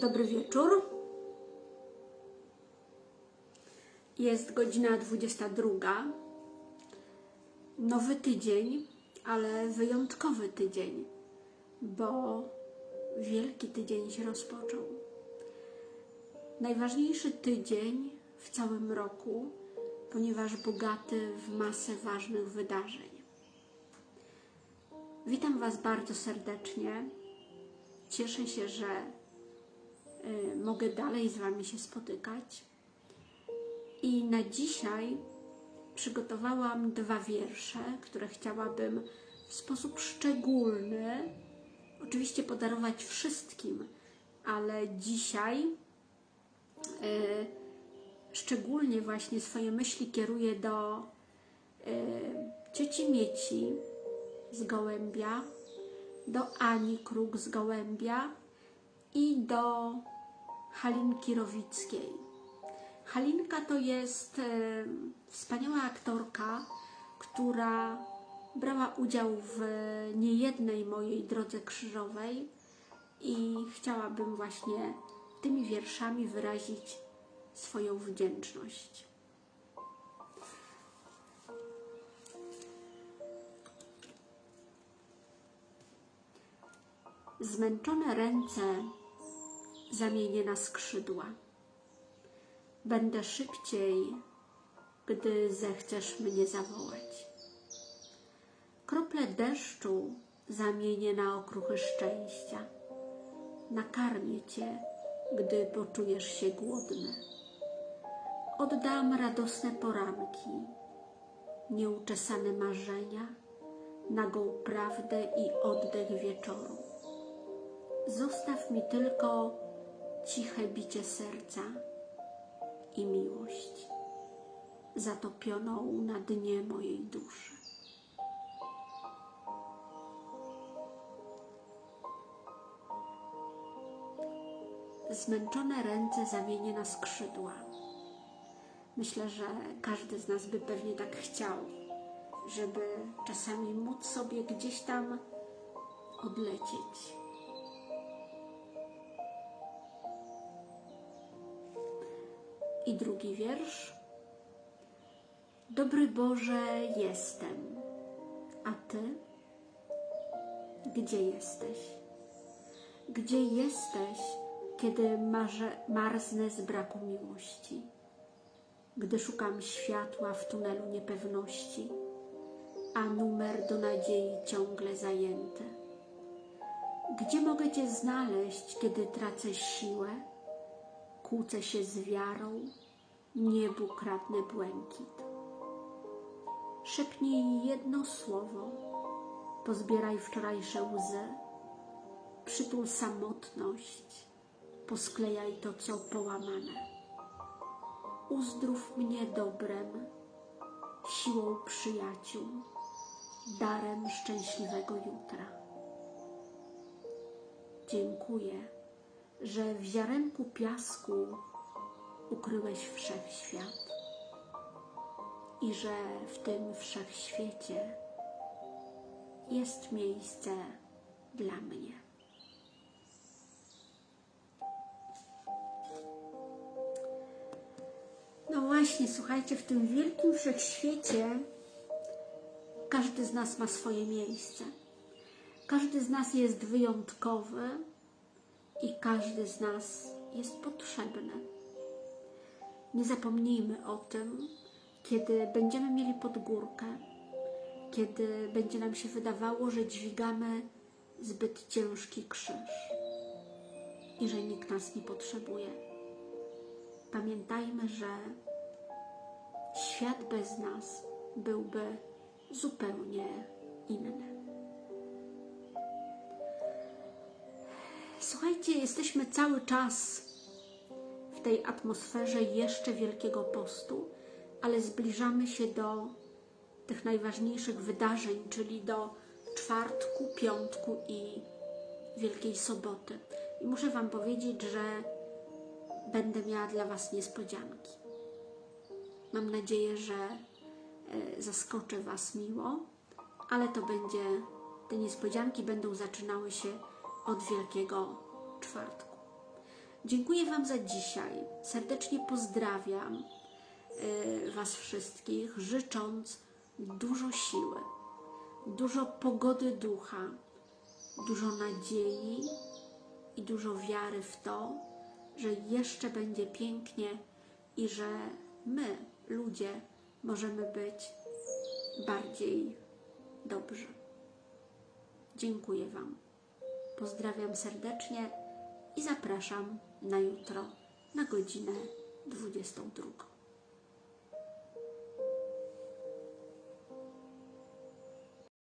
Dobry wieczór. Jest godzina 22. Nowy tydzień, ale wyjątkowy tydzień, bo wielki tydzień się rozpoczął. Najważniejszy tydzień w całym roku, ponieważ bogaty w masę ważnych wydarzeń. Witam Was bardzo serdecznie. Cieszę się, że mogę dalej z Wami się spotykać. I na dzisiaj przygotowałam dwa wiersze, które chciałabym w sposób szczególny, oczywiście podarować wszystkim, ale dzisiaj y, szczególnie właśnie swoje myśli kieruję do y, cioci Mieci z Gołębia, do Ani Kruk z Gołębia i do Halinki Rowickiej. Halinka to jest e, wspaniała aktorka, która brała udział w niejednej mojej drodze krzyżowej i chciałabym właśnie tymi wierszami wyrazić swoją wdzięczność. Zmęczone ręce zamienię na skrzydła. Będę szybciej, gdy zechcesz mnie zawołać. Krople deszczu zamienię na okruchy szczęścia. Nakarmię cię, gdy poczujesz się głodny. Oddam radosne poranki, nieuczesane marzenia, nagą prawdę i oddech wieczoru. Zostaw mi tylko ciche bicie serca i miłość zatopioną na dnie mojej duszy. Zmęczone ręce zamienię na skrzydła. Myślę, że każdy z nas by pewnie tak chciał, żeby czasami móc sobie gdzieś tam odlecieć. I drugi wiersz. Dobry Boże, jestem, a Ty? Gdzie jesteś? Gdzie jesteś, kiedy marze, marznę z braku miłości? Gdy szukam światła w tunelu niepewności, a numer do nadziei ciągle zajęty. Gdzie mogę Cię znaleźć, kiedy tracę siłę? Kłócę się z wiarą, niebu kradnę błękit. Szepnij jedno słowo, pozbieraj wczorajsze łzy, przytul samotność, posklejaj to, co połamane. Uzdrów mnie dobrem, siłą przyjaciół, darem szczęśliwego jutra. Dziękuję że w ziarenku piasku ukryłeś wszechświat i że w tym wszechświecie jest miejsce dla mnie. No właśnie, słuchajcie, w tym wielkim wszechświecie każdy z nas ma swoje miejsce. Każdy z nas jest wyjątkowy i każdy z nas jest potrzebny. Nie zapomnijmy o tym, kiedy będziemy mieli podgórkę, kiedy będzie nam się wydawało, że dźwigamy zbyt ciężki krzyż i że nikt nas nie potrzebuje. Pamiętajmy, że świat bez nas byłby zupełnie inny. Słuchajcie, jesteśmy cały czas w tej atmosferze jeszcze Wielkiego Postu, ale zbliżamy się do tych najważniejszych wydarzeń, czyli do czwartku, piątku i Wielkiej Soboty. I muszę Wam powiedzieć, że będę miała dla Was niespodzianki. Mam nadzieję, że e, zaskoczę Was miło, ale to będzie, te niespodzianki będą zaczynały się od Wielkiego Czwartku. Dziękuję Wam za dzisiaj. Serdecznie pozdrawiam y, Was wszystkich, życząc dużo siły, dużo pogody ducha, dużo nadziei i dużo wiary w to, że jeszcze będzie pięknie i że my, ludzie, możemy być bardziej dobrzy. Dziękuję Wam. Pozdrawiam serdecznie i zapraszam na jutro na godzinę 22.